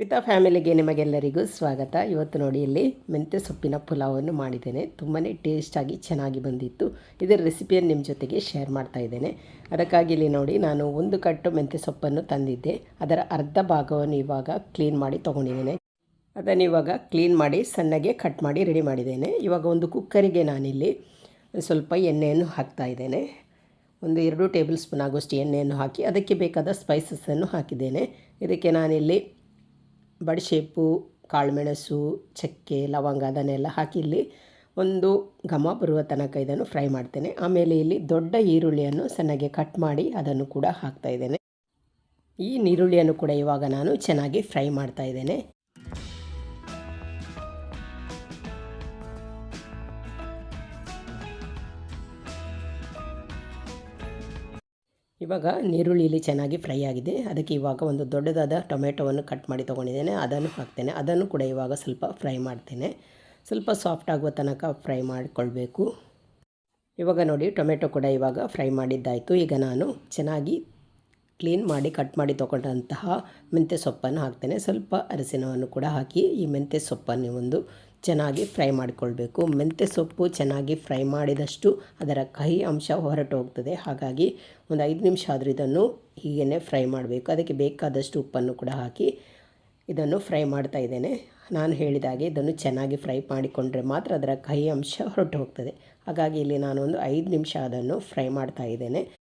ವಿತ ಫ್ಯಾಮಿಲಿಗೆ ನಿಮಗೆಲ್ಲರಿಗೂ ಸ್ವಾಗತ. ಇವತ್ತು ನೋಡಿ ಇಲ್ಲಿ ಮೆಂತ್ಯ ಸೊಪ್ಪಿನ ಪುಲಾವನ್ನು ಮಾಡಿದ್ದೇನೆ. ತುಂಬಾ ಟೇಸ್ಟಾಗಿ ಚೆನ್ನಾಗಿ ಬಂದಿತ್ತು. ಇದರ ರೆಸಿಪಿಯನ್ನು ನಿಮ್ಮ ಜೊತೆಗೆ ಶೇರ್ ಮಾಡ್ತಾ ಇದ್ದೇನೆ. ಅದಕ್ಕಾಗಿ ಇಲ್ಲಿ ನೋಡಿ ನಾನು ಒಂದು ಕಟ್ಟು ಮೆಂತ್ಯ ಸೊಪ್ಪನ್ನು ತಂದಿದ್ದೆ. ಅದರ ಅರ್ಧ ಭಾಗವನ್ನು ಇವಾಗ ಕ್ಲೀನ್ ಮಾಡಿ ತೊಗೊಂಡಿದ್ದೇನೆ. ಅದನ್ನು ಇವಾಗ ಕ್ಲೀನ್ ಮಾಡಿ ಸಣ್ಣಗೆ ಕಟ್ ಮಾಡಿ ರೆಡಿ ಮಾಡಿದ್ದೇನೆ. ಇವಾಗ ಒಂದು ಕುಕ್ಕರಿಗೆ ನಾನಿಲ್ಲಿ ಸ್ವಲ್ಪ ಎಣ್ಣೆಯನ್ನು ಹಾಕ್ತಾ ಇದ್ದೇನೆ. ಒಂದು ಎರಡು ಟೇಬಲ್ ಸ್ಪೂನ್ ಆಗೋಷ್ಟು ಎಣ್ಣೆಯನ್ನು ಹಾಕಿ ಅದಕ್ಕೆ ಬೇಕಾದ ಸ್ಪೈಸಸನ್ನು ಹಾಕಿದ್ದೇನೆ. ಇದಕ್ಕೆ ನಾನಿಲ್ಲಿ ಬಡಿಶೇಪು, ಕಾಳುಮೆಣಸು, ಚಕ್ಕೆ, ಲವಂಗ ಅದನ್ನೆಲ್ಲ ಹಾಕಿ ಇಲ್ಲಿ ಒಂದು ಘಮ ಬರುವ ತನಕ ಇದನ್ನು ಫ್ರೈ ಮಾಡ್ತೇನೆ. ಆಮೇಲೆ ಇಲ್ಲಿ ದೊಡ್ಡ ಈರುಳ್ಳಿಯನ್ನು ಸಣ್ಣಗೆ ಕಟ್ ಮಾಡಿ ಅದನ್ನು ಕೂಡ ಹಾಕ್ತಾ ಇದ್ದೇನೆ. ಈ ನೀರುಳ್ಳಿಯನ್ನು ಕೂಡ ಇವಾಗ ನಾನು ಚೆನ್ನಾಗಿ ಫ್ರೈ ಮಾಡ್ತಾ ಇದ್ದೇನೆ. ಇವಾಗ ನೀರುಳ್ಳಿಲಿ ಚೆನ್ನಾಗಿ ಫ್ರೈ ಆಗಿದೆ. ಅದಕ್ಕೆ ಇವಾಗ ಒಂದು ದೊಡ್ಡದಾದ ಟೊಮೆಟೊವನ್ನು ಕಟ್ ಮಾಡಿ ತೊಗೊಂಡಿದ್ದೇನೆ. ಅದನ್ನು ಹಾಕ್ತೇನೆ. ಅದನ್ನು ಕೂಡ ಇವಾಗ ಸ್ವಲ್ಪ ಫ್ರೈ ಮಾಡ್ತೇನೆ. ಸ್ವಲ್ಪ ಸಾಫ್ಟ್ ಆಗುವ ತನಕ ಫ್ರೈ ಮಾಡಿಕೊಳ್ಬೇಕು. ಇವಾಗ ನೋಡಿ, ಟೊಮೆಟೊ ಕೂಡ ಇವಾಗ ಫ್ರೈ ಮಾಡಿದ್ದಾಯಿತು. ಈಗ ನಾನು ಚೆನ್ನಾಗಿ ಕ್ಲೀನ್ ಮಾಡಿ ಕಟ್ ಮಾಡಿ ತೊಗೊಂಡಂತಹ ಮೆಂತ್ಯ ಸೊಪ್ಪನ್ನು ಹಾಕ್ತೇನೆ. ಸ್ವಲ್ಪ ಅರಸಿನವನ್ನು ಕೂಡ ಹಾಕಿ ಈ ಮೆಂತ್ಯ ಸೊಪ್ಪನ್ನು ಒಂದು ಚೆನ್ನಾಗಿ ಫ್ರೈ ಮಾಡಿಕೊಳ್ಬೇಕು. ಮೆಂತ್ಯ ಸೊಪ್ಪು ಚೆನ್ನಾಗಿ ಫ್ರೈ ಮಾಡಿದಷ್ಟು ಅದರ ಕಹಿ ಅಂಶ ಹೊರಟು ಹೋಗ್ತದೆ. ಹಾಗಾಗಿ ಒಂದು ಐದು ನಿಮಿಷ ಆದರೂ ಇದನ್ನು ಹೀಗೇ ಫ್ರೈ ಮಾಡಬೇಕು. ಅದಕ್ಕೆ ಬೇಕಾದಷ್ಟು ಉಪ್ಪನ್ನು ಕೂಡ ಹಾಕಿ ಇದನ್ನು ಫ್ರೈ ಮಾಡ್ತಾ ಇದ್ದೇನೆ. ನಾನು ಹೇಳಿದಾಗೆ ಇದನ್ನು ಚೆನ್ನಾಗಿ ಫ್ರೈ ಮಾಡಿಕೊಂಡ್ರೆ ಮಾತ್ರ ಅದರ ಕಹಿ ಅಂಶ ಹೊರಟು ಹೋಗ್ತದೆ. ಹಾಗಾಗಿ ಇಲ್ಲಿ ನಾನು ಒಂದು ಐದು ನಿಮಿಷ ಅದನ್ನು ಫ್ರೈ ಮಾಡ್ತಾ ಇದ್ದೇನೆ.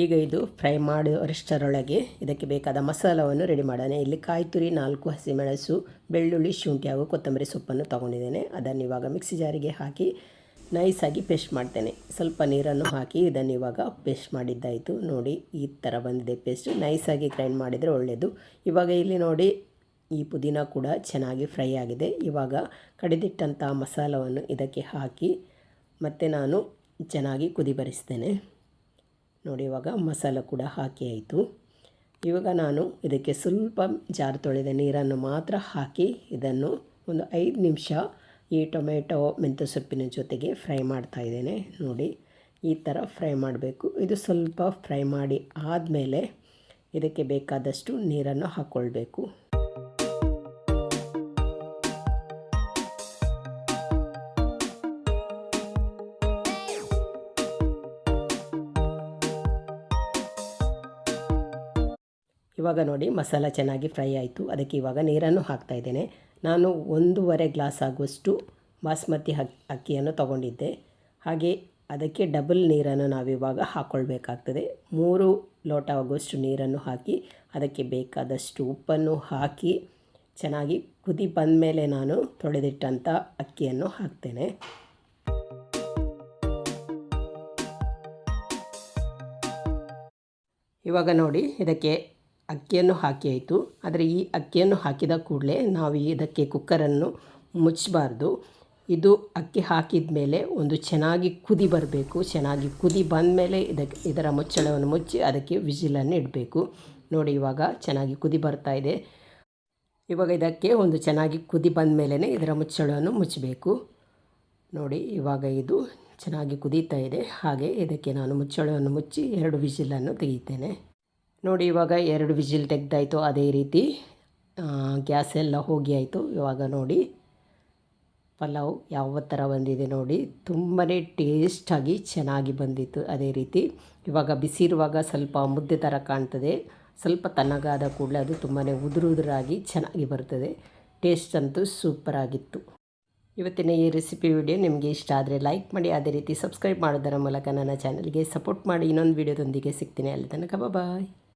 ಈಗ ಇದು ಫ್ರೈ ಮಾಡುವಷ್ಟರೊಳಗೆ ಇದಕ್ಕೆ ಬೇಕಾದ ಮಸಾಲವನ್ನು ರೆಡಿ ಮಾಡೋಣ. ಇಲ್ಲಿ ಕಾಯಿ ತುರಿ, ನಾಲ್ಕು ಹಸಿಮೆಣಸು, ಬೆಳ್ಳುಳ್ಳಿ, ಶುಂಠಿ ಹಾಗೂ ಕೊತ್ತಂಬರಿ ಸೊಪ್ಪನ್ನು ತೊಗೊಂಡಿದ್ದೇನೆ. ಅದನ್ನು ಇವಾಗ ಮಿಕ್ಸಿ ಜಾರಿಗೆ ಹಾಕಿ ನೈಸಾಗಿ ಪೇಸ್ಟ್ ಮಾಡ್ತೇನೆ. ಸ್ವಲ್ಪ ನೀರನ್ನು ಹಾಕಿ ಇದನ್ನು ಇವಾಗ ಪೇಸ್ಟ್ ಮಾಡಿದ್ದಾಯಿತು. ನೋಡಿ, ಈ ಥರ ಬಂದಿದೆ ಪೇಸ್ಟ್. ನೈಸಾಗಿ ಗ್ರೈಂಡ್ ಮಾಡಿದರೆ ಒಳ್ಳೆಯದು ಇವಾಗ ಇಲ್ಲಿ ನೋಡಿ, ಈ ಪುದೀನ ಕೂಡ ಚೆನ್ನಾಗಿ ಫ್ರೈ ಆಗಿದೆ. ಇವಾಗ ಕಡಿದಿಟ್ಟಂಥ ಮಸಾಲವನ್ನು ಇದಕ್ಕೆ ಹಾಕಿ ಮತ್ತು ನಾನು ಚೆನ್ನಾಗಿ ಕುದಿ ಬರಿಸ್ತೇನೆ. ನೋಡಿ, ಇವಾಗ ಮಸಾಲ ಕೂಡ ಹಾಕಿ ಆಯಿತು. ಇವಾಗ ನಾನು ಇದಕ್ಕೆ ಸ್ವಲ್ಪ ಜಾರು ತೊಳೆದ ನೀರನ್ನು ಮಾತ್ರ ಹಾಕಿ ಇದನ್ನು ಒಂದು ಐದು ನಿಮಿಷ ಈ ಟೊಮೆಟೊ ಮೆಂತ್ಯ ಸೊಪ್ಪಿನ ಜೊತೆಗೆ ಫ್ರೈ ಮಾಡ್ತಾ ಇದ್ದೇನೆ. ನೋಡಿ, ಈ ಥರ ಫ್ರೈ ಮಾಡಬೇಕು. ಇದು ಸ್ವಲ್ಪ ಫ್ರೈ ಮಾಡಿ ಆದಮೇಲೆ ಇದಕ್ಕೆ ಬೇಕಾದಷ್ಟು ನೀರನ್ನು ಹಾಕ್ಕೊಳ್ಬೇಕು ಇವಾಗ ನೋಡಿ ಮಸಾಲ ಚೆನ್ನಾಗಿ ಫ್ರೈ ಆಯಿತು. ಅದಕ್ಕೆ ಇವಾಗ ನೀರನ್ನು ಹಾಕ್ತಾ ಇದ್ದೇನೆ. ನಾನು ಒಂದೂವರೆ ಗ್ಲಾಸ್ ಆಗುವಷ್ಟು ಬಾಸ್ಮತಿ ಅಕ್ಕಿಯನ್ನು ತಗೊಂಡಿದ್ದೆ. ಹಾಗೆ ಅದಕ್ಕೆ ಡಬಲ್ ನೀರನ್ನು ನಾವಿವಾಗ ಹಾಕ್ಕೊಳ್ಬೇಕಾಗ್ತದೆ ಮೂರು ಲೋಟ ಆಗುವಷ್ಟು ನೀರನ್ನು ಹಾಕಿ, ಅದಕ್ಕೆ ಬೇಕಾದಷ್ಟು ಉಪ್ಪನ್ನು ಹಾಕಿ, ಚೆನ್ನಾಗಿ ಕುದಿ ಬಂದ ಮೇಲೆ ನಾನು ತೊಳೆದಿಟ್ಟಂಥ ಅಕ್ಕಿಯನ್ನು ಹಾಕ್ತೇನೆ. ಇವಾಗ ನೋಡಿ ಇದಕ್ಕೆ ಅಕ್ಕಿಯನ್ನು ಹಾಕಿ ಆಯಿತು. ಆದರೆ ಈ ಅಕ್ಕಿಯನ್ನು ಹಾಕಿದ ಕೂಡಲೇ ನಾವು ಇದಕ್ಕೆ ಕುಕ್ಕರನ್ನು ಮುಚ್ಚಬಾರ್ದು. ಇದು ಅಕ್ಕಿ ಹಾಕಿದ ಮೇಲೆ ಒಂದು ಚೆನ್ನಾಗಿ ಕುದಿ ಬರಬೇಕು. ಚೆನ್ನಾಗಿ ಕುದಿ ಬಂದ ಮೇಲೆ ಇದಕ್ಕೆ ಇದರ ಮುಚ್ಚಳವನ್ನು ಮುಚ್ಚಿ ಅದಕ್ಕೆ ವಿಜಿಲನ್ನು ಇಡಬೇಕು. ನೋಡಿ, ಇವಾಗ ಚೆನ್ನಾಗಿ ಕುದಿ ಬರ್ತಾ ಇದೆ. ಇವಾಗ ಇದಕ್ಕೆ ಒಂದು ಚೆನ್ನಾಗಿ ಕುದಿ ಬಂದ ಮೇಲೆ ಇದರ ಮುಚ್ಚಳವನ್ನು ಮುಚ್ಚಬೇಕು. ನೋಡಿ, ಇವಾಗ ಇದು ಚೆನ್ನಾಗಿ ಕುದೀತಾ ಇದೆ. ಹಾಗೆ ಇದಕ್ಕೆ ನಾನು ಮುಚ್ಚಳವನ್ನು ಮುಚ್ಚಿ ಎರಡು ವಿಜಿಲನ್ನು ತೆಗಿತೇನೆ ನೋಡಿ, ಇವಾಗ ಎರಡು ವಿಜಿಲ್ ತೆಗ್ದಾಯಿತು, ಅದೇ ರೀತಿ ಗ್ಯಾಸ್ ಎಲ್ಲ ಹೋಗಿ ಆಯಿತು ಇವಾಗ ನೋಡಿ, ಪಲಾವ್ ಯಾವ ಥರ ಬಂದಿದೆ ನೋಡಿ ತುಂಬಾ ಟೇಸ್ಟಾಗಿ ಚೆನ್ನಾಗಿ ಬಂದಿತ್ತು, ಅದೇ ರೀತಿ. ಇವಾಗ ಬಿಸಿ ಇರುವಾಗ ಸ್ವಲ್ಪ ಮುದ್ದೆ ಥರ ಕಾಣ್ತದೆ, ಸ್ವಲ್ಪ ತಣ್ಣಗಾದ ಕೂಡಲೇ ಅದು ತುಂಬಾ ಉದುರು ಉದುರಾಗಿ ಚೆನ್ನಾಗಿ ಬರ್ತದೆ ಟೇಸ್ಟ್ ಅಂತೂ ಸೂಪರಾಗಿತ್ತು ಇವತ್ತಿನ ಈ ರೆಸಿಪಿ ವಿಡಿಯೋ ನಿಮಗೆ ಇಷ್ಟ ಆದರೆ ಲೈಕ್ ಮಾಡಿ, ಅದೇ ರೀತಿ ಸಬ್ಸ್ಕ್ರೈಬ್ ಮಾಡೋದರ ಮೂಲಕ ನನ್ನ ಚಾನಲ್ಗೆ ಸಪೋರ್ಟ್ ಮಾಡಿ, ಇನ್ನೊಂದು ವಿಡಿಯೋದೊಂದಿಗೆ ಸಿಗ್ತೀನಿ, ಅಲ್ಲಿ ತನಕ ಬಾಯ್